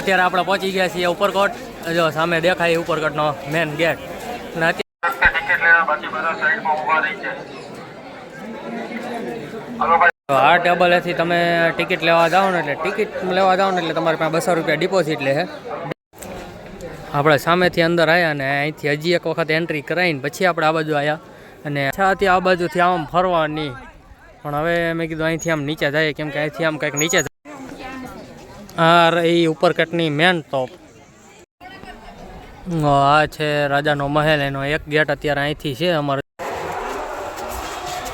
અત્યારે આપણે પહોંચી ગયા છીએ ઉપરકોટ. જો સામે દેખાય ઉપરકોટનો મેન ગેટ અને આ ટેબલેથી તમે ટિકિટ લેવા જાઓ ને એટલે ટિકિટ લેવા જાઓ ને એટલે તમારે પાસે બસો રૂપિયા ડિપોઝિટ લે આપણે સામેથી અંદર આવ્યા ને અહીંથી હજી એક વખત એન્ટ્રી કરાવીને પછી આપણે આ બાજુ આવ્યા અને છાથી આ બાજુથી આમ ફરવાની. પણ હવે મેં કીધું અહીંથી આમ નીચે જઈએ, કેમ કે અહીંથી આમ કંઈક નીચે જાય આ રહી ઉપરકટની મેન ટોપ આ છે રાજાનો મહેલ, એનો એક ગેટ અત્યારે અહીંથી છે અમારે.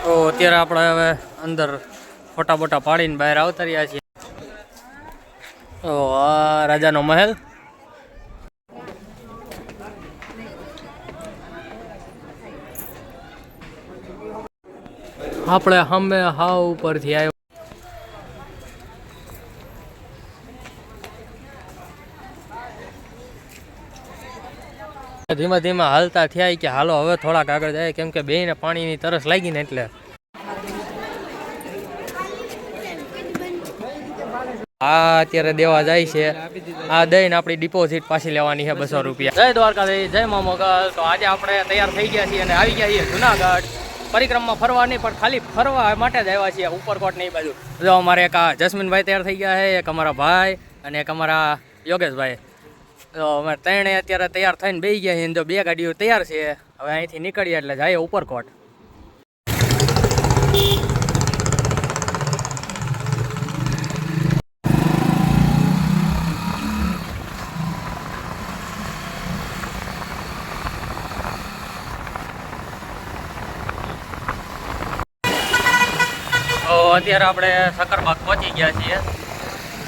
તો અત્યારે આપણે હવે અંદર ફોટા બોટા પાડીને બહાર આવતા રહ્યા છીએ. તો આ રાજાનો મહેલ. આપણે હમે હાવ ઉપરથી આવ્યો. ધીમે ધીમે હાલતા થયા કે હાલો હવે થોડાક આગળ જાય, કેમ કે ને પાણીની તરસ લાગી ને એટલે. આ અત્યારે દેવા જાય છે. આ દઈને આપણી ડિપોઝિટ પાછી લેવાની છે બસો રૂપિયા. જય દ્વારકાધીશ, જય મા તો આજે આપણે તૈયાર થઈ ગયા છીએ અને આવી ગયા છીએ જુનાગઢ. પરિક્રમા ફરવા નહીં, પણ ખાલી ફરવા માટે જ આવ્યા છીએ. ઉપરકોટની બાજુ. જો અમારે એક જસ્મીનભાઈ તૈયાર થઈ ગયા છે, એક અમારા ભાઈ અને એક અમારા યોગેશભાઈ. તો અમે ત્રણે અત્યારે તૈયાર થઈને બેસી ગયા છીએ જો બે ગાડીઓ તૈયાર છે, હવે અહીંથી નીકળીએ એટલે જઈએ ઉપરકોટ. તો અત્યારે આપણે સક્કરબાગ પહોંચી ગયા છીએ.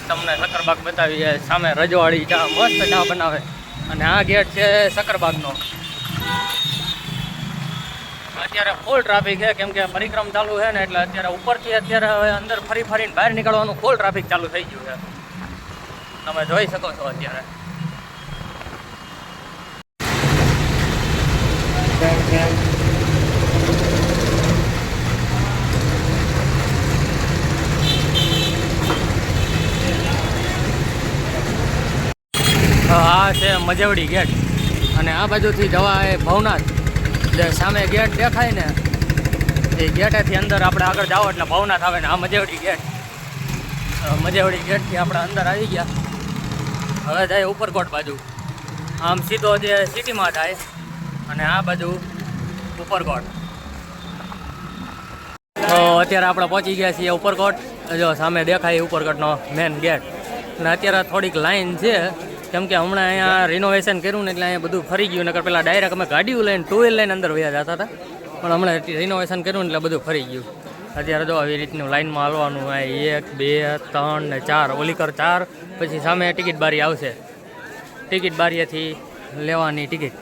તમને સક્કરબાગ બતાવીએ સામે રજવાડી ચા મસ્ત ચા બનાવે. અને આ ગેટ છે શકરબાગનો. અત્યારે ફૂલ ટ્રાફિક છે, કેમ કે પરિક્રમ ચાલુ છે ને, એટલે અત્યારે ઉપરથી અત્યારે હવે અંદર ફરી ફરીને બહાર નીકળવાનું ફૂલ ટ્રાફિક ચાલુ થઈ ગયું છે. તમે જોઈ શકો છો અત્યારે. આ છે મજવડી ગેટ. અને આ બાજુથી જવા એ ભવનાથ. જે સામે ગેટ દેખાય ને, એ ગેટેથી અંદર આપણે આગળ જાઓ એટલે ભવનાથ આવે ને આ મજેવડી ગેટ. મજેવડી ગેટથી આપણે અંદર આવી ગયા. હવે જાય ઉપરકોટ બાજુ. આમ સીધો જે સિટીમાં જાય અને આ બાજુ ઉપરકોટ. તો અત્યારે આપણે પહોંચી ગયા છીએ ઉપરકોટ. જો સામે દેખાય ઉપરકોટનો મેન ગેટ અને અત્યારે થોડીક લાઈન છે. કેમ કે હમણાં અહીંયા રિનોવેશન કર્યું ને એટલે અહીંયા બધું ફરી ગયું. નકર પેલા ડાયરેક્ટ અમે ગાડીઓ લઈને ટુ વ્હીલ લઈને અંદર વયા જતા હતા. પણ હમણાં રિનોવેશન કર્યું એટલે બધું ફરી ગયું. અત્યારે જો આવી રીતનું લાઇનમાં હાલવાનું આ એક, બે, ત્રણ ને ચાર. ઓલી કર ચાર, પછી સામે ટિકિટ બારી આવશે. ટિકિટ બારીએથી લેવાની ટિકિટ.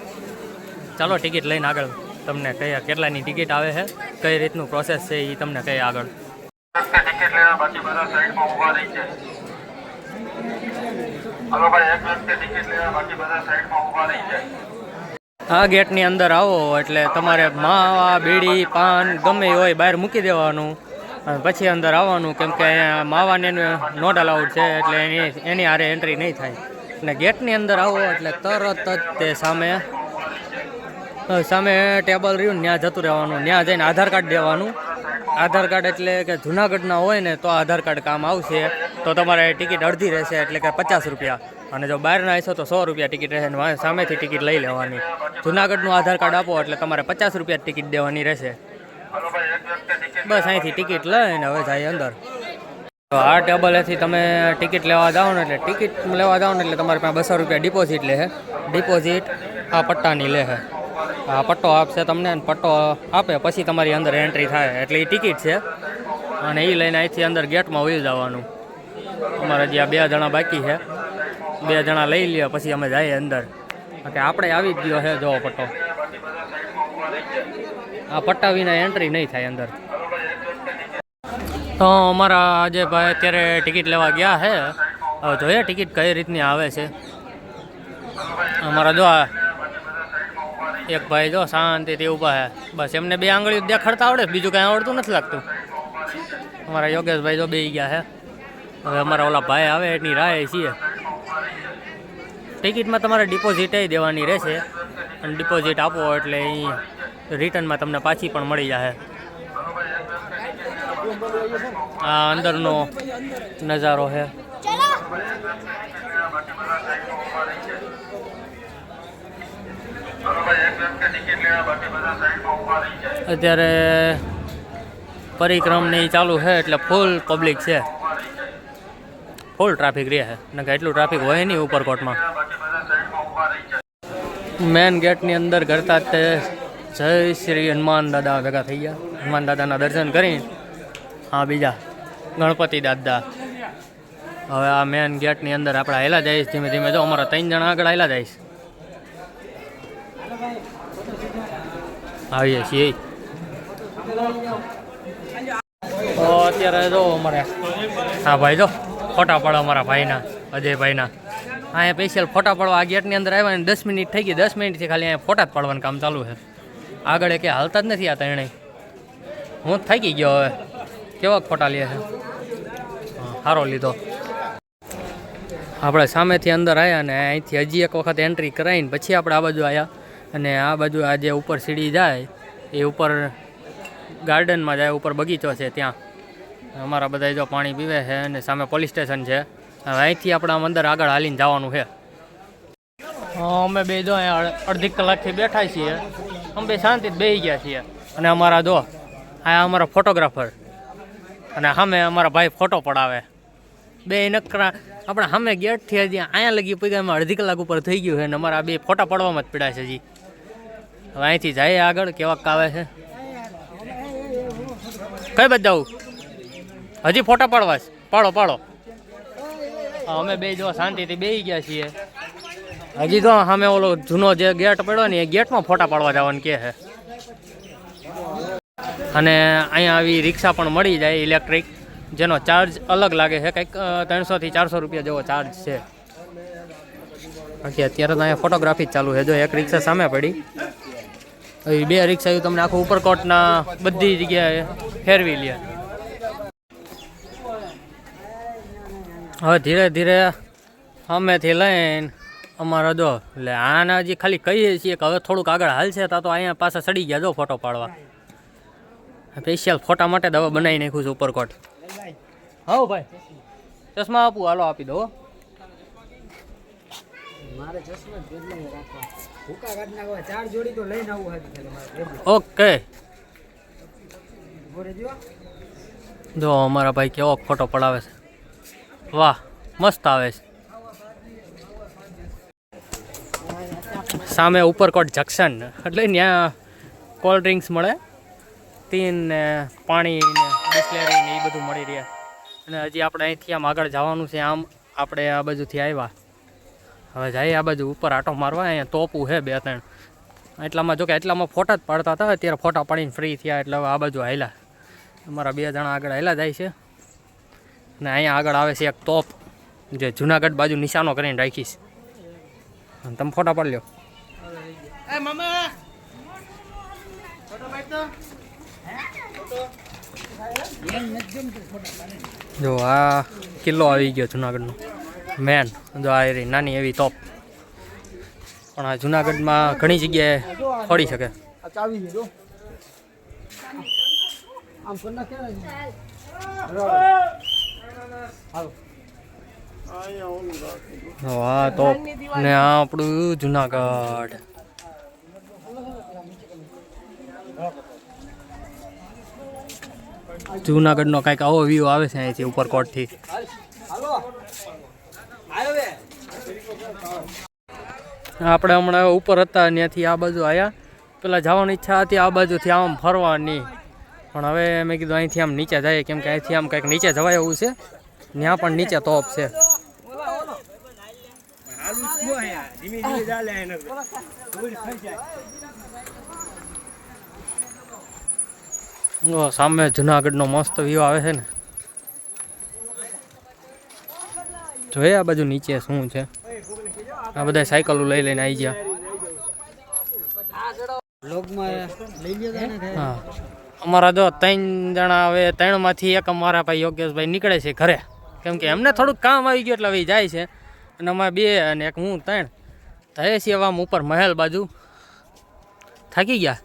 ચાલો ટિકિટ લઈને આગળ. તમને કયા કેટલાની ટિકિટ આવે છે, કઈ રીતનું પ્રોસેસ છે એ તમને કહે આગળ. ટિકિટ લેવા બાકી બધા સાઈડમાં ઊભા રહી છે. આ ગેટની અંદર આવો, એટલે તમારે માવા, બીડી, પાન ગમે હોય બહાર મૂકી દેવાનું. પછી અંદર આવવાનું, કેમ કે અહીંયા માવાને નોટ અલાઉડ છે, એટલે એની એની હારે એન્ટ્રી નહીં થાય. અને ગેટની અંદર આવો, એટલે તરત જ તે સામે સામે ટેબલ રહ્યું ત્યાં જતું રહેવાનું ત્યાં જઈને આધાર કાર્ડ દેવાનું. આધાર કાર્ડ એટલે કે જુનાગઢના હોય ને, તો આધાર કાર્ડ કામ આવશે. તો તમારે ટિકિટ અડધી રહેશે એટલે કે પચાસ રૂપિયા. અને જો બહારના હશો તો સો રૂપિયા ટિકિટ રહેશે અને સામેથી ટિકિટ લઈ લેવાની. જુનાગઢનું આધાર કાર્ડ આપો એટલે તમારે પચાસ રૂપિયા ટિકિટ દેવાની રહેશે. બસ અહીંથી ટિકિટ લઈને હવે જાય અંદર. તો આ ટેબલેથી તમે ટિકિટ લેવા જાઓ ને એટલે ટિકિટ લેવા જાઓ ને એટલે તમારે પાસે બસો રૂપિયા ડિપોઝિટ લે ડિપોઝિટ આ પટ્ટાની લે આ પટ્ટો આપશે તમને પટ્ટો આપે પછી તમારી અંદર એન્ટ્રી થાય. એટલે એ ટિકિટ છે. અને એ લઈને અહીંથી અંદર ગેટમાં વહી જવાનું. અમારે આ બે જણા બાકી છે. બે જણા લઈ લ્યો, પછી અમે જઈએ અંદર. કે આપણે આવી જ ગયો છે જોવો પટ્ટો. આ પટ્ટા વિના એન્ટ્રી નહીં થાય અંદર. તો અમારા આજે ભાઈ અત્યારે ટિકિટ લેવા ગયા છે, હવે જોઈએ ટિકિટ કઈ રીતની આવે છે. અમારા જો એક ભાઈ જો શાંતિથી ઊભા છે. બસ એમને બે આંગળીઓ દેખાડતા આવડે, બીજું કાંઈ આવડતું નથી લાગતું. અમારા યોગેશભાઈ જો બે ગયા છે. હવે અમારા ઓલા ભાઈ આવે એની રાહ છીએ. ટિકિટમાં તમારે ડિપોઝિટ દેવાની રહેશે. અને ડિપોઝિટ આપો એટલે એ રિટર્નમાં તમને પાછી પણ મળી જશે આ અંદરનો નજારો છે અત્યારે પરિક્રમની ચાલુ છે એટલે ફૂલ પબ્લિક છે. ફૂલ ટ્રાફિક રહે છે. ને કે એટલું ટ્રાફિક હોય નહીં ઉપરકોટમાં મેન ગેટની અંદર કરતા તે જય શ્રી હનુમાન દાદા ભેગા થઈ ગયા. હનુમાન દાદાના દર્શન કરી. હા, બીજા. ગણપતિ દાદા. હવે આ મેન ગેટની અંદર આપણે હેલા જઈશ. ધીમે ધીમે જો અમારા ત્રણ જણા આગળ હેલા જઈશ. આવીએ છીએ. અત્યારે જો અમારે હા, ભાઈ જો. ફોટા પાડવા અમારા ભાઈના, અજયભાઈના. અહીંયા સ્પેશિયલ ફોટા પડવા આ ગેટની અંદર આવ્યા અને દસ મિનિટ થઈ ગઈ, દસ મિનિટથી ખાલી અહીંયા ફોટા જ પાડવાનું કામ ચાલુ છે. આગળ કે હાલતા જ નથી આ ત્રણેય. હું થાકી ગયો હવે. કેવા ફોટા લે છે? સારો લીધો. આપણે સામેથી અંદર આવ્યા અને અહીંથી હજી એક વખત એન્ટ્રી કરાવીને પછી આપણે આ બાજુ આવ્યા અને આ બાજુ આ જે ઉપર સીડી જાય, એ ઉપર ગાર્ડનમાં જાય, ઉપર બગીચો છે ત્યાં. અમારા બધા જો પાણી પીવે છે અને સામે પોલીસ સ્ટેશન છે. હવે અહીંથી આપણે આમ અંદર આગળ હાલીને જવાનું છે. અમે બે જો અડધી કલાકથી બેઠા છીએ. અમે બે શાંતિથી બેસી ગયા છીએ. અને અમારા જો, આ અમારા ફોટોગ્રાફર. અને સામે અમારા ભાઈ ફોટો પડાવે. બે નકરા, આપણે સામે ગેટથી હજી અહીંયા લગી પગ્યા અડધી કલાક ઉપર થઈ ગયું છે અને અમારા બે ફોટા પડવામાં જ પીડા છે હજી. હવે અહીંથી જઈએ આગળ કેવાક આવે છે. કઈ બધા હજી ફોટા પાડવા છે. પાડો પાડો. અમે બે જો શાંતિથી બેસી ગયા છીએ. હજી તો સામે ઓલો જૂનો જે ગેટ પડ્યો ને એ ગેટમાં ફોટા પાડવા જવાનું કે છે. અને અહીંયા આવી રિક્ષા પણ મળી જાય ઇલેક્ટ્રિક જેનો ચાર્જ અલગ લાગે છે. કંઈક ત્રણસોથી ચારસો રૂપિયા જેવો ચાર્જ છે. બાકી અત્યારે તો અહીંયા ફોટોગ્રાફી જ ચાલુ છે. જો એક રિક્ષા સામે પડી બે રિક્ષા તમને આખું ઉપરકોટના બધી જગ્યાએ ફેરવી લે. હવે ધીરે ધીરે અમેથી લઈને અમારા જો એટલે આના હજી ખાલી કહીએ છીએ કે હવે થોડુંક આગળ હાલશે તા તો અહીંયા પાછા સડી ગયા જો ફોટો પાડવા. સ્પેશિયલ ફોટા માટે દવા બનાવી નાખ્યું છે ઉપરકોટ. હા ભાઈ. ચશ્મા આપું હાલો આપી દો. ઓકે. જો અમારા ભાઈ કેવો ફોટો પડાવે છે. વાહ, મસ્ત આવે છે. સામે ઉપરકોટ જંકશન. એટલે ત્યાં કોલ્ડ ડ્રિંક્સ મળે. તીન ને પાણી ને બિસ્લેરી ને એ બધું મળી રહે. અને હજી આપણે અહીંથી આમ આગળ જવાનું છે, આમ આપણે આ બાજુથી આવ્યા. હવે જઈએ આ બાજુ ઉપર આટો મારવા, અહીંયા તોપું છે બે ત્રણ. એટલામાં જો કે એટલામાં ફોટા જ પાડતા હતા, અત્યારે ફોટા પાડીને ફ્રી થયા એટલે આ બાજુ હાલ્યા. અમારા બે જણા આગળ હાલ્યા જાય છે. અને અહીંયા આગળ આવે છે એક તોપ જે જુનાગઢ બાજુ નિશાનો કરીને રાખીશ. અને તમે ફોટા પાડી લ્યો જો આ કિલ્લો આવી ગયો જુનાગઢનો. મેન જો આ એરી નાની એવી તોપ. પણ આ જુનાગઢમાં ઘણી જગ્યાએ ફરી શકે. આ ચાવી છે આમ કરી તો ને ને આ આપણું જુનાગઢ. જુનાગઢનો કાંઈક આવો વ્યૂ આવે છે અહીંથી ઉપરકોટથી હાલો આવ્યો આપણે હમણાં ઉપર હતા ત્યાંથી આ બાજુ આવ્યા પેલા જવાની ઈચ્છા હતી આ બાજુથી આમ ફરવાની. પણ હવે મેં કીધું અહીંથી આમ નીચે જાય કેમ કે અહીંથી આમ કંઈક નીચે જવાય એવું છે. ત્યાં પણ નીચે તોપ છે. સામે જુનાગઢનો મસ્ત વ્યૂ આવે છે ને. જોઈએ આ બાજુ નીચે શું છે. આ બધા સાયકલો લઈ લઈને આવી ગયા. હા. અમારા જો ત્રણ જણા હવે ત્રણમાંથી એક અમારા ભાઈ યોગેશભાઈ નીકળે છે ઘરે. કેમ કે એમને થોડુંક કામ આવી ગયું એટલે હવે જાય છે. અને અમે બે અને એક હું ત્રણ. થયે છીએ આમ ઉપર મહેલ બાજુ. થાકી ગયા.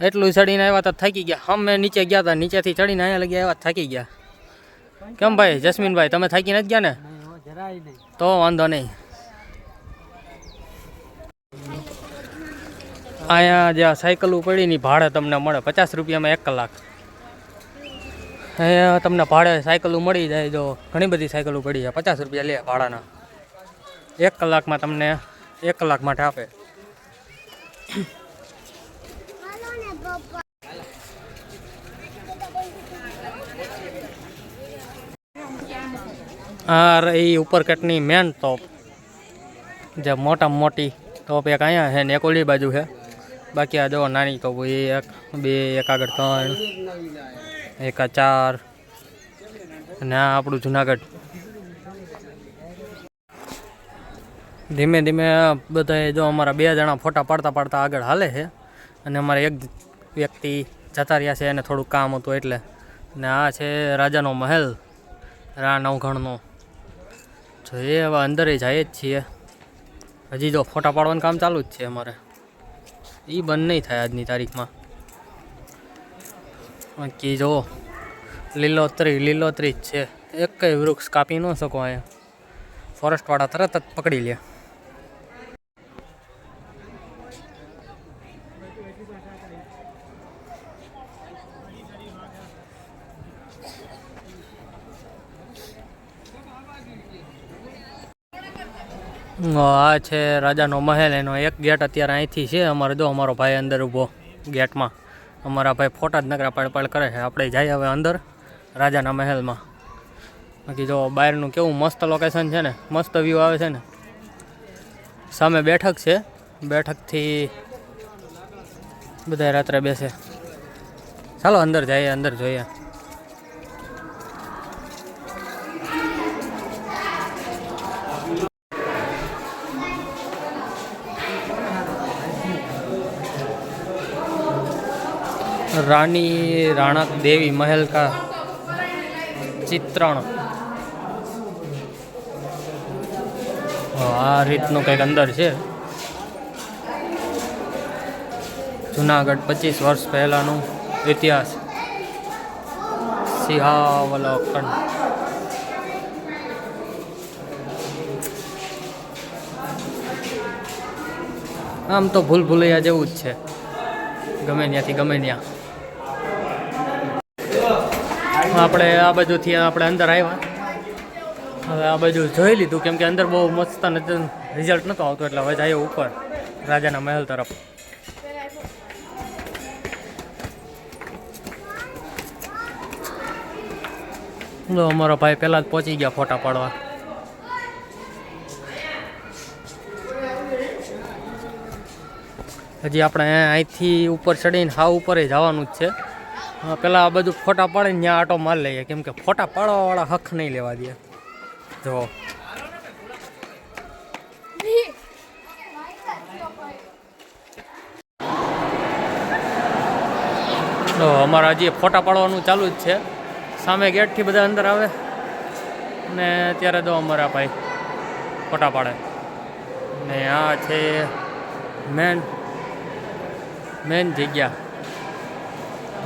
એટલું ચડીને આવ્યા તો થાકી ગયા. અમે નીચે ગયા હતા નીચેથી ચડીને અહીંયા લગી આવ્યા થાકી ગયા. કેમ ભાઈ, જસ્મીનભાઈ, તમે થાકી નથી ગયા ને? તો વાંધો નહીં. અહીંયા જે સાયકલ સાયકલો પડી ની ભાડે તમને મળે પચાસ રૂપિયામાં એક કલાક. અહીંયા તમને ભાડે સાયકલો મળી જાય જો. ઘણી બધી સાયકલો પડી છે. પચાસ રૂપિયા લે ભાડાના. એક કલાકમાં તમને એક કલાક માટે આપે. આ રહી ઉપર કટની મેન ટોપ જે મોટામાં મોટી ટોપ એક અહીંયા છે ને એક ઓલી બાજુ છે. બાકી આ જો નાની ટોપ એ એક, બે, એક આગળ ત્રણ. એક અચાર ચાર. અને આ આપણું જુનાગઢ. ધીમે ધીમે બધાએ જો અમારા બે જણા ફોટા પાડતા પાડતા આગળ હાલે છે. અને અમારે એક વ્યક્તિ જતા રહ્યા છે એને થોડુંક કામ હતું એટલે. ને આ છે રાજાનો મહેલ, રા નવઘણનો. તો એ હવે અંદર જઈએ જ છીએ. હજી જો ફોટા પાડવાનું કામ ચાલુ જ છે અમારે. એ બંધ નહીં થાય આજની તારીખમાં. બાકી જો લીલોતરી લીલોતરી જ છે. એક કંઈ વૃક્ષ કાપી ન શકો અહીંયા. ફોરેસ્ટવાળા તરત જ પકડી લે. આ છે રાજાનો મહેલ. એનો એક ગેટ અત્યારે અહીંથી છે. અમારે જો, અમારો ભાઈ અંદર ઊભો ગેટમાં. અમારા ભાઈ ફોટા જ નકરા પાડ પાડ કરે છે. આપણે જઈએ હવે અંદર રાજાના મહેલમાં. બાકી જો બહારનું કેવું મસ્ત લોકેશન છે ને, મસ્ત વ્યૂ આવે છે ને. સામે બેઠક છે. બેઠકથી બધા રાત્રે બેસે. ચાલો અંદર જઈએ, અંદર જોઈએ. રાણી રાણક દેવી મહેલકા ચિત્રણ. આ રીતનું કંઈક અંદર છે. જુનાગઢ પચીસ વર્ષ પહેલાંનું ઇતિહાસ. સિંહાવલોકન. આમ તો ભૂલ ભૂલૈયા જેવું જ છે. ગમે ત્યાંથી ગમે ત્યાં. આપણે આ બાજુથી આપણે અંદર આવ્યા. હવે આ બાજુ જોઈ લીધું, કેમ કે અંદર બહુ મસ્ત રિઝલ્ટ નહોતો આવતો, એટલે હવે જઈએ ઉપર, રાજાના મહેલ તરફ. જો અમારો ભાઈ પહેલાં જ પહોંચી ગયા ફોટા પાડવા. હજી આપણે અહીંથી ઉપર ચડીને હા ઉપર જવાનું જ છે. પેલા આ બધું ફોટા પાડીને ત્યાં આટો માલ લઈએ. કેમ કે ફોટા પાડવાવાળા હક નહીં લેવા દે. જો. તો અમારા હજી ફોટા પાડવાનું ચાલુ જ છે. સામે ગેટથી બધા અંદર આવે. ને ત્યારે તો અમારા ભાઈ ફોટા પાડે. ને આ છે મેન મેન જગ્યા.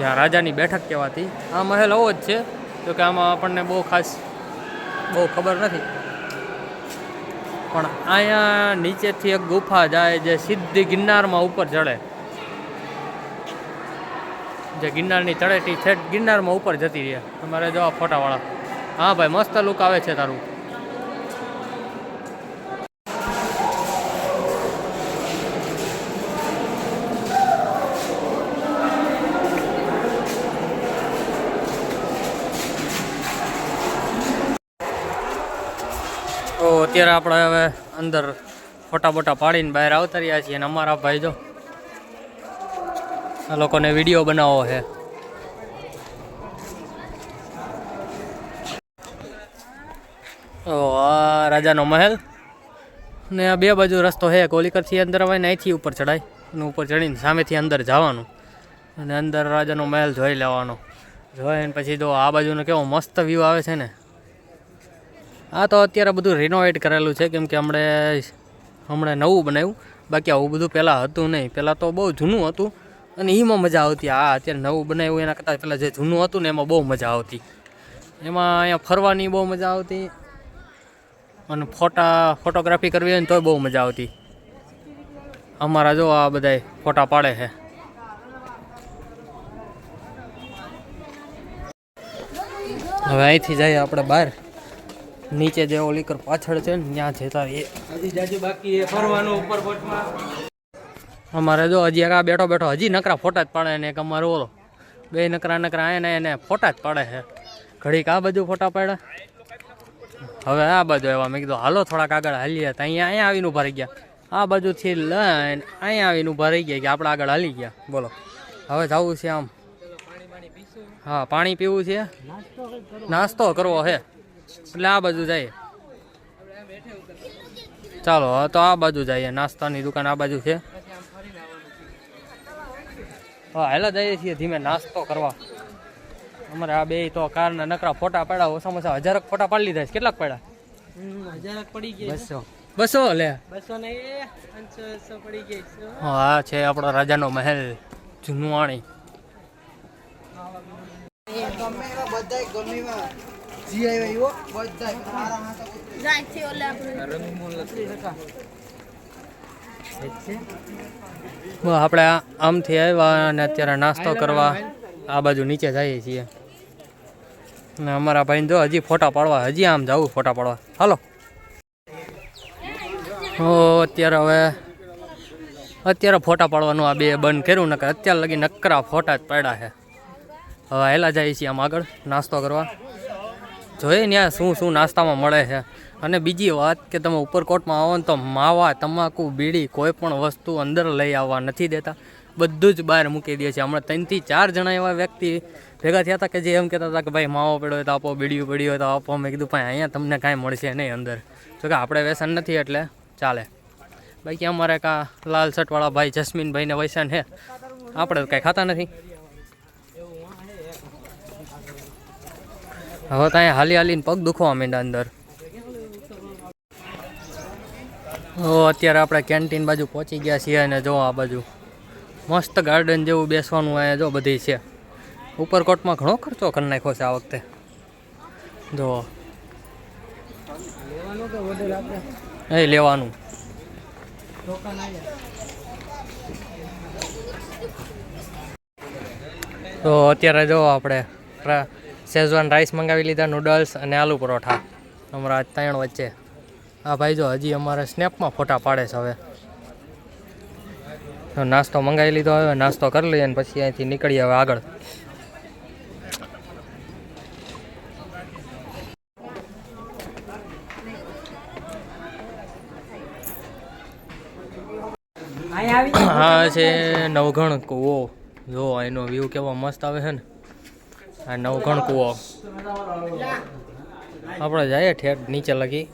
જ્યાં રાજાની બેઠક કહેવાતી, આ મહેલ આવો જ છે. તો કે આમાં આપણને બહુ ખાસ બહુ ખબર નથી. પણ અહીંયા નીચેથી એક ગુફા જાય જે સીધી ગિરનારમાં ઉપર ચડે. જે ગિરનારની તળેટી છે, ગિરનારમાં ઉપર જતી રહે. તમારે જો આ ફોટાવાળા. હા ભાઈ, મસ્ત લુક આવે છે તારું તો અત્યારે આપણે હવે અંદર ફોટા બોટા પાડીને બહાર આવતા રહ્યા છીએ અને અમારા ભાઈ જો આ લોકોને વીડિયો બનાવો છે. ઓ આ રાજાનો મહેલ ને આ બે બાજુ રસ્તો છે કોલિકરથી અંદર આવે ને અહીંથી ઉપર ચડાય અને ઉપર ચડીને સામેથી અંદર જવાનું અને અંદર રાજાનો મહેલ જોઈ લેવાનો. જોઈને પછી તો આ બાજુનો કેવો મસ્ત વ્યૂ આવે છે ને. આ તો અત્યારે બધું રિનોવેટ કરેલું છે, કેમ કે હમણે હમણાં નવું બનાવ્યું. બાકી આવું બધું પહેલાં હતું નહીં. પહેલાં તો બહુ જૂનું હતું અને એમાં મજા આવતી. આ અત્યારે નવું બનાવ્યું, એના કરતાં પહેલાં જે જૂનું હતું ને એમાં બહુ મજા આવતી. એમાં અહીંયા ફરવાની બહુ મજા આવતી. અને ફોટા ફોટોગ્રાફી કરવી હોય ને તોય બહુ મજા આવતી. અમારા જો આ બધાય ફોટા પાડે છે. હવે અહીંથી જઈએ આપણે બહાર. નીચે જે ઓલીકર પાછળ છે ને, ત્યાં જતા એ બાકી ફરવાનું અમારે જો હજી આ બેઠો બેઠો, હજી નકરા ફોટા જ પાડે ને એક અમારો ઓલો. બે નકરા નકરા એને એને ફોટા જ પાડે છે. ઘડીક આ બાજુ ફોટા પાડે હવે આ બાજુ એવા મેં કીધું, હાલો, થોડાક આગળ હાલીએ. તો અહીંયા અહીંયા આવીને ઊભા રહી ગયા. આ બાજુથી લઈને અહીંયા આવીને ઊભા રહી ગયા કે આપણે આગળ હાલી ગયા. બોલો. હવે જવું છે આમ. હા, પાણી પીવું છે. નાસ્તો કરવો છે. એટલે આ બાજુ જઈએ ચાલો તો આ બાજુ જઈએ. નાસ્તાની દુકાન આ બાજુ છે. હા હેલા જઈએ છીએ ધીમે નાસ્તો કરવા. અમારે આ બે તો કારના નકરા ફોટા પડ્યા ઓછામાં ઓછા હજારક ફોટા પાડી લીધા છે. કેટલાક પડ્યા? હજાર પડી ગઈ બસો. બસો લે. બસો ને પડી ગઈ હા છે આપણો રાજાનો મહેલ જુનવાણી. ગમે જી આવ્યા એવો હાથે જ્યાંથી ઓલે આપણે. બસ આપણે આમથી આવ્યા અને અત્યારે નાસ્તો કરવા આ બાજુ નીચે જઈએ છીએ. અને અમારા ભાઈને જો હજી ફોટા પાડવા હજી આમ જવું ફોટા પાડવા. હાલો. હો અત્યારે હવે અત્યારે ફોટા પાડવાનું આ બે બંધ કર્યું નકર અત્યારે લગી નકરા ફોટા જ પાડ્યા છે. હવે હેલા જઈએ છીએ આમ આગળ નાસ્તો કરવા. જોઈએ ને શું શું નાસ્તામાં મળે છે. અને બીજી વાત કે તમે ઉપરકોટમાં આવો ને તો માવા, તમાકુ, બીડી કોઈ પણ વસ્તુ અંદર લઈ આવવા નથી દેતા. બધું જ બહાર મૂકી દે છે. હમણાં ત્રણથી ચાર જણા એવા વ્યક્તિ ભેગા થયા હતા કે જે એમ કહેતા હતા કે ભાઈ માવો પડ્યો હોય તો આપો બીડીયું પડ્યું હોય તો આપો. મેં કીધું, ભાઈ, અહીંયા તમને કાંઈ મળશે નહીં અંદર. જો કે આપણે વ્યસન નથી એટલે ચાલે. બાકી અમારે કાં લાલ શર્ટવાળા ભાઈ જસ્મીનભાઈને વૈસાન છે. આપણે તો કાંઈ ખાતા નથી. હવે તો અહીંયા હાલી હાલીને પગ દુખવા માંડ્યા અંદર. હો અત્યારે આપણે કેન્ટીન બાજુ પહોંચી ગયા છીએ અને જો આ બાજુ મસ્ત ગાર્ડન જેવું બેસવાનું અહીંયા જો બધી છે. ઉપરકોટમાં ઘણો ખર્ચો કરી નાખ્યો છે આ વખતે. જો. એ લેવાનું. તો અત્યારે જો આપણે શેઝવાન રાઈસ મંગાવી લીધા નૂડલ્સ અને આલુ પરોઠા. અમારા ત્રણ વચ્ચે. આ ભાઈ જો હજી અમારે સ્નેપમાં ફોટા પાડે છે હવે. તો નાસ્તો મંગાવી લીધો હવે નાસ્તો કરી લઈએ અને પછી અહીંથી નીકળીએ હવે આગળ. હા છે નવઘણ કૂવો. જો એનો વ્યૂ કેવો મસ્ત આવે છે ને. આ નવઘણ કૂવો આપણે જઈએ ઠેઠ નીચે લગી.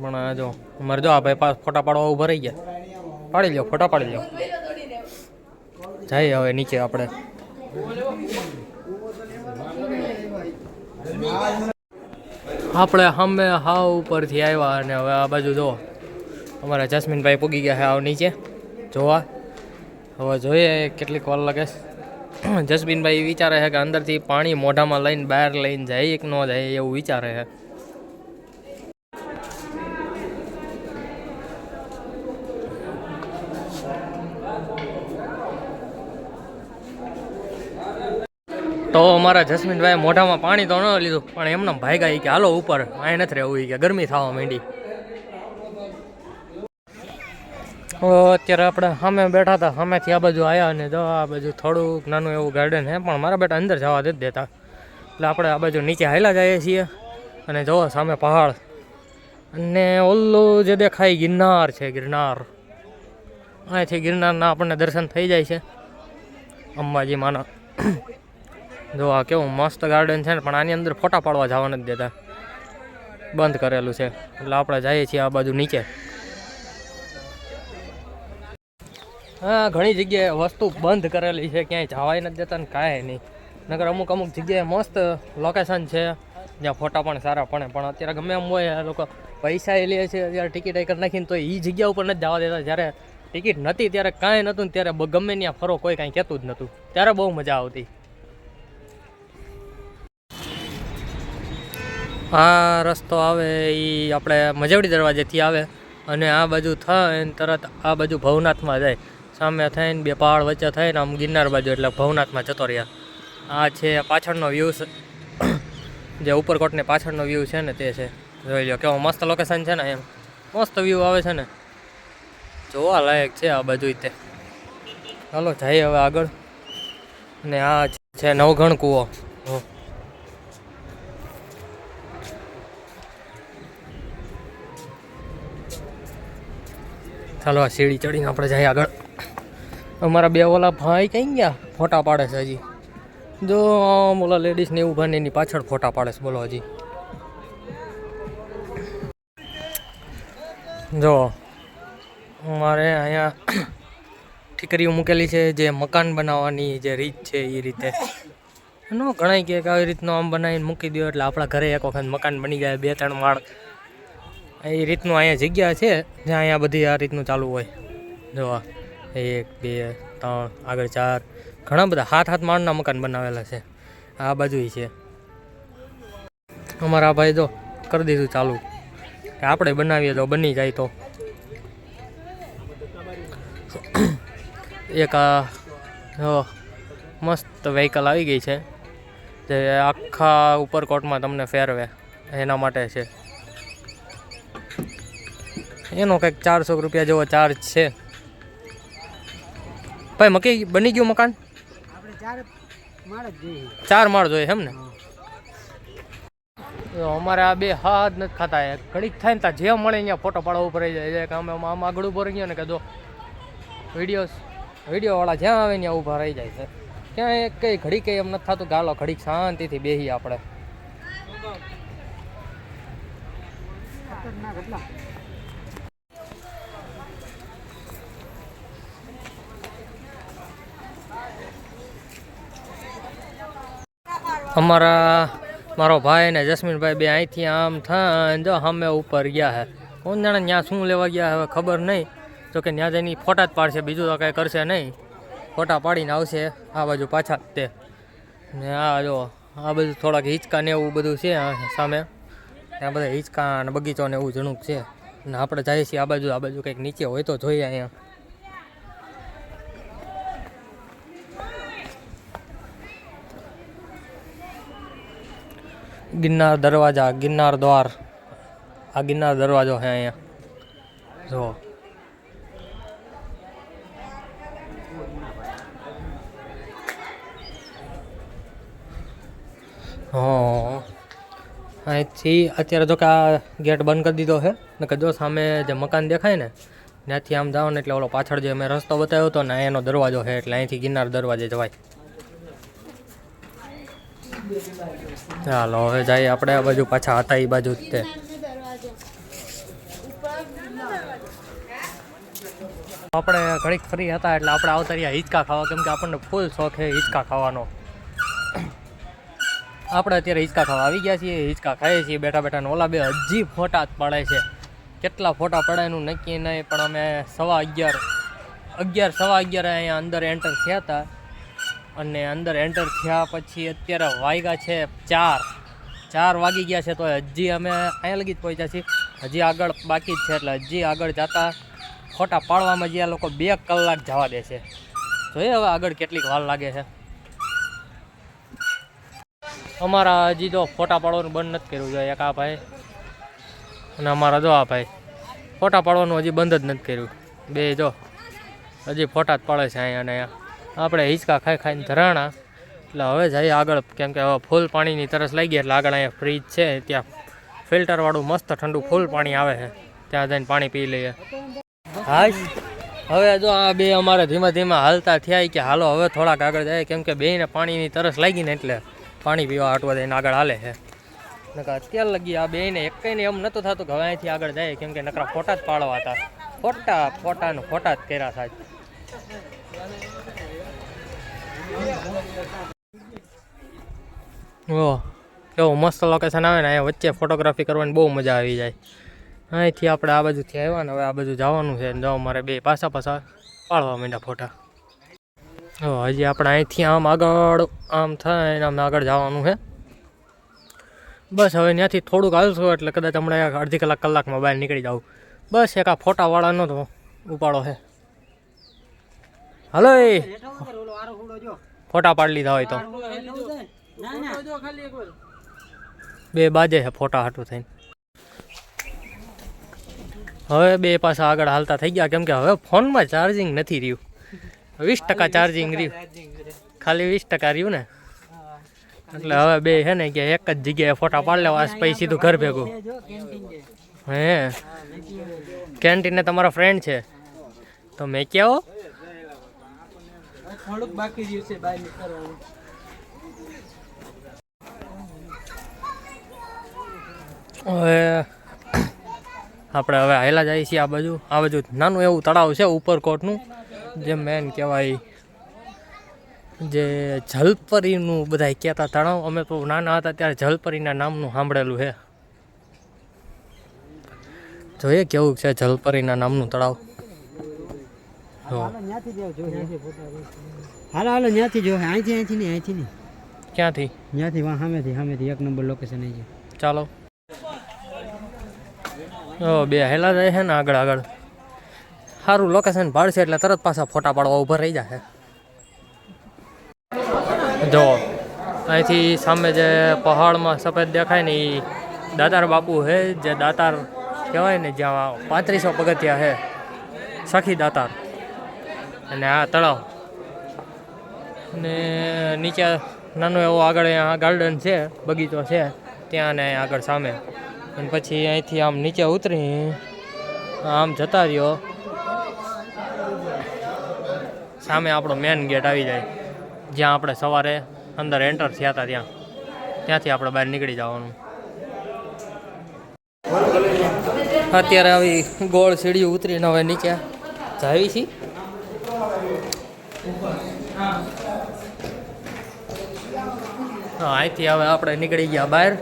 પણ જો, અમારે જો આ ભાઈ પાસ ફોટા પાડવા ઊભા રહી ગયા. પાડી લો ફોટા પાડી લો જઈએ હવે નીચે આપણે. આપણે હમે હાવ ઉપરથી આવ્યા અને હવે આ બાજુ જો, અમારા જસ્મીનભાઈ પૂગી ગયા છે આવ નીચે. જોવા. હવે જોઈએ કેટલીક વાર લાગે છે. જસબીનભાઈ વિચારે છે કે અંદરથી પાણી મોઢામાં લઈને બહાર લઈને જાય કે ન જાય એવું વિચારે છે. તો અમારા જસ્મીનભાઈ મોઢામાં પાણી તો ન લીધું, પણ એમને ભાઈ ઈ કે, હાલો, ઉપર અહીં નથી રહેવું. કે, ગરમી થવા માંડી તો અત્યારે આપણે સામે બેઠા હતા, સામેથી આ બાજુ આવ્યા અને જો આ બાજુ થોડુંક નાનું એવું ગાર્ડન છે, પણ મારા બેટા અંદર જવા નથી દેતા. એટલે આપણે આ બાજુ નીચે હાલા જઈએ છીએ અને જો સામે પહાડ. અને ઓલું જે દેખાય ગિરનાર છે, ગિરનાર. અહીંથી ગિરનારના આપણને દર્શન થઈ જાય છે, અંબાજી માના. જો કેવું મસ્ત ગાર્ડન છે ને, પણ આની અંદર ફોટા પાડવા જવા નથી દેતા. બંધ કરેલું છે. એટલે આપણે જઈએ છીએ આ બાજુ નીચે. હા, ઘણી જગ્યાએ વસ્તુ બંધ કરેલી છે, ક્યાંય જવાય નથી દેતા ને કાંઈ નહીં. નગર અમુક અમુક જગ્યાએ મસ્ત લોકેશન છે, જ્યાં ફોટા પણ સારા પડે. પણ અત્યારે ગમે એમ હોય, આ લોકો પૈસા એ લે છે જ્યારે ટિકિટ એ કરી નાખીને તો એ જગ્યા ઉપર નથી જવા દેતા. જ્યારે ટિકિટ નથી, ત્યારે કાંઈ નહોતું ને ત્યારે ગમે ત્યાં ફરો, કોઈ કાંઈ કહેતું જ નહોતું. ત્યારે બહુ મજા આવતી. આ રસ્તો આવે એ આપણે મજવડી દરવાજેથી આવે. અને આ બાજુ થાય તરત આ બાજુ ભવનાથમાં જાય. સામે થઈને બે પહાડ વચ્ચે થઈને આમ ગિરનાર બાજુ એટલે ભવનાથમાં જતો રહ્યા. આ છે પાછળનો વ્યૂ જે ઉપરકોટને પાછળનો વ્યૂ છે ને તે છે. જોઈ લો કેવો મસ્ત લોકેશન છે ને એમ. મસ્ત વ્યૂ આવે છે ને. જોવા લાયક છે આ બાજુ તે. ચાલો જઈએ હવે આગળ. ને આ છે નવઘણ કૂવો. ચાલો આ સીડી ચડીને આપણે જઈએ આગળ. અમારા બે ઓલા ભાઈ કઈ ગયા? ફોટા પાડે છે હજી. જો ઓલા લેડીઝને એવું ભાને એની પાછળ ફોટા પાડે છે, બોલો હજી. જો, અમારે અહીંયા ઠીકરીઓ મૂકેલી છે, જે મકાન બનાવવાની જે રીત છે એ રીતે. એનો ઘણા કે આવી રીતનું આમ બનાવીને મૂકી દો એટલે આપણા ઘરે એક વખત મકાન બની ગયા બે, ત્રણ માળ એ રીતનું અહીંયા જગ્યા છે, જ્યાં અહીંયા બધી આ રીતનું ચાલુ હોય. જો આ એક, બે, ત્રણ, આગળ ચાર. ઘણા બધા હાથ હાથ માળના મકાન બનાવેલા છે. આ બાજુ છે. અમારા ભાઈ જો કરી દીધું ચાલુ. કે આપણે બનાવીએ તો બની જાય તો. એક આ મસ્ત વ્હીકલ આવી ગઈ છે. જે આખા ઉપરકોટમાં તમને ફેરવે. એના માટે છે. એનો કંઈક ચારસો રૂપિયા જેવો ચાર્જ છે. ભાઈ મકી બની ગયું મકાન? ચાર માળ જોઈએ. ચાર માળ જોઈએ એમ ને? અમારે આ બે હાથ નથી ખાતા. એ ઘડીક થાય ને ત્યાં જે મળે અહીંયા ફોટો પાડવા ઉપર રહી જાય. કે અમે આમ આગળ ઊભો રહી ગયો ને કે જો વિડીયોસ વિડીયોવાળા જ્યાં આવે ત્યાં ઊભા રહી જાય છે. ક્યાંય કંઈ કઈ ઘડી કઈ એમ નથી થતું ગાલો ઘડીક શાંતિથી બેહી આપણે ખતરનાક એટલા અમારા મારો ભાઈ ને જસ્મીનભાઈ બે અહીંથી આમ થઈને જો અમે ઉપર ગયા હે. કોણ જાણે ત્યાં શું લેવા ગયા હવે ખબર નહીં. જો કે ત્યાં જઈને ફોટા જ પાડશે, બીજું તો કાંઈ કરશે નહીં. ફોટા પાડીને આવશે આ બાજુ પાછા તે. ને આ જો, આ બધું થોડાક હિંચકા ને એવું બધું છે સામે. ત્યાં બધા હિંચકા અને બગીચો ને એવું જણુક છે. ને આપણે જઈએ છીએ આ બાજુ આ બાજુ કંઈક નીચે હોય તો જોઈએ અહીંયા. ગિરનાર દરવાજા, ગિરનાર દ્વાર. આ ગિરનાર દરવાજો છે અહીંયા. જો અહીંથી અત્યારે જો કે આ ગેટ બંધ કરી દીધો છે. ને જો સામે જે મકાન દેખાય ને, ત્યાંથી આમ જાઓ ને એટલે ઓલો પાછળ જે મેં રસ્તો બતાવ્યો હતો ને એનો દરવાજો છે, એટલે અહીંથી ગિરનાર દરવાજે જવાય. ચાલો, હવે જઈએ આપણે આ બાજુ પાછા. હતા એ બાજુ જ તે. આપણે ઘડીક ફ્રી હતા એટલે આપણે આવતા રહ્યા હિંચકા ખાવા. કેમ કે આપણને ફૂલ શોખ છે હિંચકા ખાવાનો. આપણે અત્યારે હિંચકા ખાવા આવી ગયા છીએ. હિંચકા ખાઈએ છીએ. બેઠા બેઠા ઓલા બે હજી ફોટા જ પડે છે. કેટલા ફોટા પડે એનું નક્કી નહીં, પણ અમે સવા અગિયાર અગિયાર સવા અગિયાર અહીંયા અંદર એન્ટર થયા હતા. અને અંદર એન્ટર થયા પછી અત્યારે વાગ્યા છે ચાર. ચાર વાગી ગયા છે તો હજી અમે અહીંયા લગી જ પહોંચ્યા છીએ. હજી આગળ બાકી જ છે એટલે હજી આગળ જતા ફોટા પાડવામાં જે લોકો બે કલાક જવા દે છે. જોઈએ હવે આગળ કેટલીક વાર લાગે છે. અમારા હજી તો ફોટા પાડવાનું બંધ નથી કર્યું જોઈએ એક આ ભાઈ અને અમારા જો આ ભાઈ. ફોટા પાડવાનું હજી બંધ જ નથી કર્યું. બે જો હજી ફોટા જ પાડે છે અહીંયા અને અહીંયા. આપણે હિંચકા ખાઈ ખાઈને ધરાણા. એટલે હવે જઈએ આગળ, કેમ કે હવે ફૂલ પાણીની તરસ લાગી એટલે આગળ અહીંયા ફ્રીજ છે, ત્યાં ફિલ્ટરવાળું મસ્ત ઠંડુ ફૂલ પાણી આવે છે. ત્યાં જઈને પાણી પી લઈએ. હા હવે જો આ બે અમારે ધીમે ધીમે હાલતા થયા કે હાલો, હવે થોડાક આગળ જાય કેમ કે બેને પાણીની તરસ લાગી ને એટલે પાણી પીવા આટવા દઈને આગળ હાલે છે. નકર અત્યારે લગી આ બેને એકને એમ નહોતું થતું કે હવે અહીંથી આગળ જાય કેમ કે નકરા ફોટા જ પાડવા હતા. ફોટા ફોટા ને ફોટા જ કર્યા સાહેબ. ઓ કેવો મસ્ત લોકેશન આવે ને અહીંયા વચ્ચે ફોટોગ્રાફી કરવાની બહુ મજા આવી જાય. અહીંથી આપણે આ બાજુથી આવ્યા ને હવે આ બાજુ જવાનું છે ને જો મારે બે પાછા પાછા પાડવા માંડ્યા ફોટા. ઓ હજી આપણે અહીંથી આમ આગળ, આમ થાય ને આમ આગળ જવાનું છે. બસ હવે ત્યાંથી થોડુંક હાલશું એટલે કદાચ હમણાં અડધી કલાક કલાકમાં બહાર નીકળી જાઉં. બસ એક આ ફોટાવાળાનો તો ઉપાડો છે. હલો એ. ફોટા પાડી લીધા હોય તો. બે બાજે છે ફોટા હાટું થઈને. હવે બે પાછા આગળ હાલતા થઈ ગયા. કેમ કે હવે ફોનમાં ચાર્જિંગ નથી રહ્યું. વીસ ટકા ચાર્જિંગ રહ્યું. ખાલી વીસ ટકા રહ્યું ને. એટલે હવે બે છે ને કે એક જ જગ્યાએ ફોટા પાડી લેવા પછી સીધું ઘર ભેગું. હે. કેન્ટીને તમારો ફ્રેન્ડ છે. તો મેં ક્યાં હો? થોડુંક બાકી રહ્યું છે બહાર નીકળવાનું હવે આપણે હવે હાયલા જઈએ છીએ આ બાજુ. આ બાજુ નાનું એવું તળાવ છે ઉપરકોટનું જે મેન કહેવાય જે જલપરીનું બધા કહેતા તળાવ. અમે તો નાના હતા ત્યારે જલપરીના નામનું સાંભળેલું છે. જોઈએ કેવું છે જલપરીના નામનું તળાવ. હાલો હાલો ત્યાંથી જો અહીંથી અહીંથી નહીં અહીંથી નહીં. ક્યાંથી? ત્યાંથી વાં સામેથી સામેથી એક નંબર લોકેશન આવી જાય ચાલો. ઓ બે હેલા જાય છે ને આગળ આગળ. સારું લોકેશન પાડશે એટલે તરત પાછા ફોટા પાડવા ઊભા રહી જશે જો અહીંથી સામે જે પહાડમાં સફેદ દેખાય ને એ દાતાર બાપુ છે જે દાતાર કહેવાય ને જ્યાં પાંત્રીસો પગથિયા છે સખી દાતાર. અને આ તળાવ. અને નીચે નાનો એવો આગળ અહીંયા ગાર્ડન છે, બગીચો છે, ત્યાં ને આગળ સામે. અને પછી અહીંથી આમ નીચે ઉતરી, આમ જતા રહ્યો. સામે આપણો મેન ગેટ આવી જાય. જ્યાં આપણે સવારે અંદર એન્ટર થયા હતા ત્યાં. ત્યાંથી આપણે બહાર નીકળી જવાનું. અત્યારે આવી ગોળ સીડી ઉતરીને હવે નીચે જાવી છીએ. અહીંથી હવે આપણે નીકળી ગયા બહાર.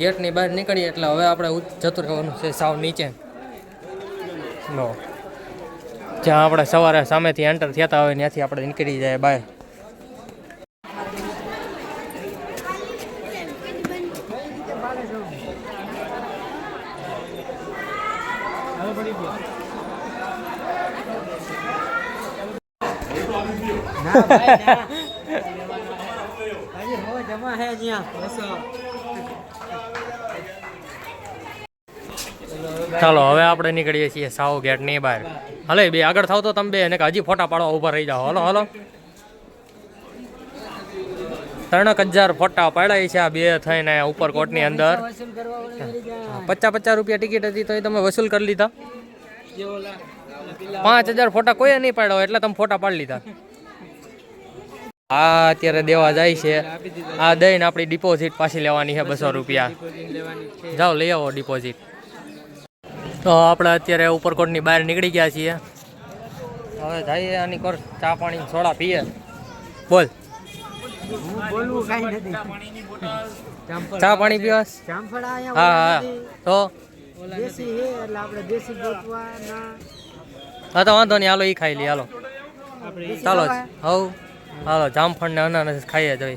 ગેટની બહાર નીકળીએ એટલે હવે આપણે જતું રહેવાનું છે સાવ નીચે. નો જ્યાં આપણે સવારે સામેથી એન્ટર થયા હતા હવે ત્યાંથી આપણે નીકળી જાય બહાર. ના ભાઈ ના હજી હો જમા હે અહીંયા બસો ચાલો, હવે આપણે નીકળીએ છીએ સાવ ગેટની બહાર. હલે, બે, આગળ થાવ તો તમે બે એને હજી ફોટા પાડવા ઊભા રહી જાઓ. Hello hello. ત્રણક હજાર ફોટા પાડાય છે આ બે થઈને ઉપર અંદર. વાળા મરી જાય પચાસ પચાસ રૂપિયા ટિકિટ હતી તો એ તમે વસૂલ કરી લીધા. પાંચ હજાર ફોટા કોઈએ નહીં પાડ્યો એટલે તમે ફોટા પાડી લીધા. આ અત્યારે દેવા જાય છે. આ દઈને આપણી ડિપોઝિટ પાછી લેવાની છે બસો રૂપિયા. જાઓ, લઈ આવો ડિપોઝિટ તો આપણે અત્યારે ઉપરકોટની બહાર નીકળી ગયા છીએ. હવે જઈએ આની કોર ચા પાણી સોડા પીએ. બોલ. ચા પાણી પીવાસ? હા હા તો? હા, તો વાંધો નહીં. હાલો એ ખાઈ લઈએ હાલો. ચાલો હવ હાલો જામફળ ને અનાનસ ખાઈએ જઈ